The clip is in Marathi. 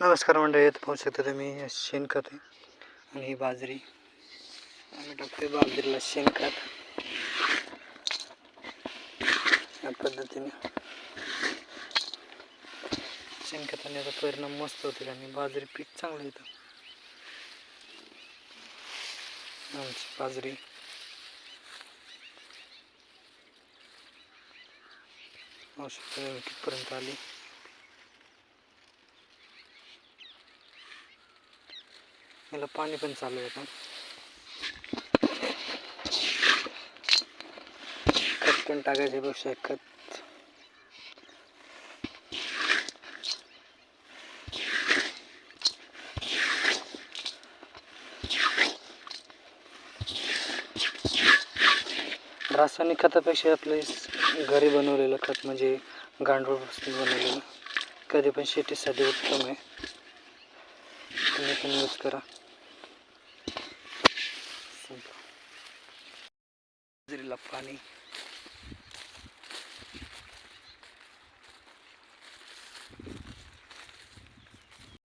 नमस्कार मंडळी येत पाहू शकता तुम्ही शेणखत आहे आणि ही बाजरी. आम्ही टाकतोय बाजरीला शेणखत. या पद्धतीने. शेणखताने याचा परिणाम मस्त होतील आणि बाजरी पीक चांगलं येतं. आमची बाजरी. पाहू शकता कितपर्यंत आली. याला पाणी पण चालू आहे का खत पण टाकायच्या पेक्षा खत. रासायनिक खतापेक्षा आपले घरी बनवलेलं खत म्हणजे गांडूळपासून बनवलेलं कधी पण शेतीसाठी उत्तम आहे. तुम्ही पण यूज करा. बाजरीला पाणी